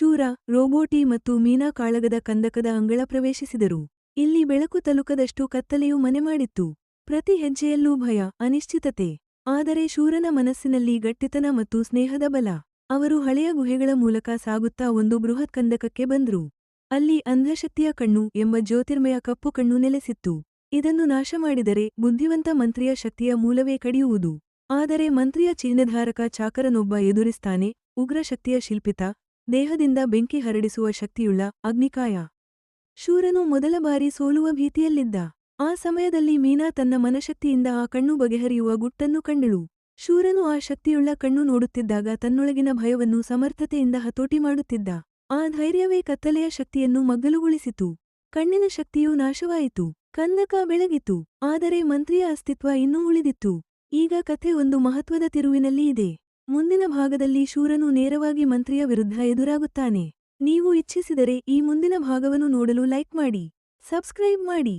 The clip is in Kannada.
ಶೂರ ರೋಬೋಟಿ ಮತ್ತು ಮೀನಾ ಕಾಳಗದ ಕಂದಕದ ಅಂಗಳ ಪ್ರವೇಶಿಸಿದರು. ಇಲ್ಲಿ ಬೆಳಕು ತಲುಕದಷ್ಟು ಕತ್ತಲೆಯು ಮನೆ ಮಾಡಿತ್ತು. ಪ್ರತಿ ಹೆಜ್ಜೆಯಲ್ಲೂ ಭಯ, ಅನಿಶ್ಚಿತತೆ. ಆದರೆ ಶೂರನ ಮನಸ್ಸಿನಲ್ಲಿ ಗಟ್ಟಿತನ ಮತ್ತು ಸ್ನೇಹದ ಬಲ. ಅವರು ಹಳೆಯ ಗುಹೆಗಳ ಮೂಲಕ ಸಾಗುತ್ತಾ ಒಂದು ಬೃಹತ್ ಕಂದಕಕ್ಕೆ ಬಂದ್ರು. ಅಲ್ಲಿ ಅಂಧಶಕ್ತಿಯ ಕಣ್ಣು ಎಂಬ ಜ್ಯೋತಿರ್ಮಯ ಕಪ್ಪು ಕಣ್ಣು ನೆಲೆಸಿತ್ತು. ಇದನ್ನು ನಾಶ ಮಾಡಿದರೆ ಬುದ್ಧಿವಂತ ಮಂತ್ರಿಯ ಶಕ್ತಿಯ ಮೂಲವೇ ಕಡಿಯುವುದು. ಆದರೆ ಮಂತ್ರಿಯ ಚಿಹ್ನೆಧಾರಕ ಚಾಕರನೊಬ್ಬ ಎದುರಿಸ್ತಾನೆ ಉಗ್ರಶಕ್ತಿಯ ಶಿಲ್ಪಿತ ದೇಹದಿಂದ ಬೆಂಕಿ ಹರಡಿಸುವ ಶಕ್ತಿಯುಳ್ಳ ಅಗ್ನಿಕಾಯ. ಶೂರನು ಮೊದಲ ಬಾರಿ ಸೋಲುವ ಭೀತಿಯಲ್ಲಿದ್ದ. ಆ ಸಮಯದಲ್ಲಿ ಮೀನಾ ತನ್ನ ಮನಶಕ್ತಿಯಿಂದ ಆ ಕಣ್ಣು ಬಗೆಹರಿಯುವ ಗುಟ್ಟನ್ನು ಕಂಡಳು. ಶೂರನು ಆ ಶಕ್ತಿಯುಳ್ಳ ಕಣ್ಣು ನೋಡುತ್ತಿದ್ದಾಗ ತನ್ನೊಳಗಿನ ಭಯವನ್ನು ಸಮರ್ಥತೆಯಿಂದ ಹತೋಟಿ ಮಾಡುತ್ತಿದ್ದ. ಆ ಧೈರ್ಯವೇ ಕತ್ತಲೆಯ ಶಕ್ತಿಯನ್ನು ಮಗ್ಗಲುಗೊಳಿಸಿತು. ಕಣ್ಣಿನ ಶಕ್ತಿಯು ನಾಶವಾಯಿತು. ಕಂದಕ ಬೆಳಗಿತು. ಆದರೆ ಮಂತ್ರಿಯ ಅಸ್ತಿತ್ವ ಇನ್ನೂ ಉಳಿದಿತ್ತು. ಈಗ ಕಥೆ ಒಂದು ಮಹತ್ವದ ತಿರುವಿನಲ್ಲಿ ಇದೆ. ಮುಂದಿನ ಭಾಗದಲ್ಲಿ ಶೂರನು ನೇರವಾಗಿ ಮಂತ್ರಿಯ ವಿರುದ್ಧ ಎದುರಾಗುತ್ತಾನೆ. ನೀವು ಇಚ್ಛಿಸಿದರೆ ಈ ಮುಂದಿನ ಭಾಗವನ್ನು ನೋಡಲು ಲೈಕ್ ಮಾಡಿ, ಸಬ್ಸ್ಕ್ರೈಬ್ ಮಾಡಿ.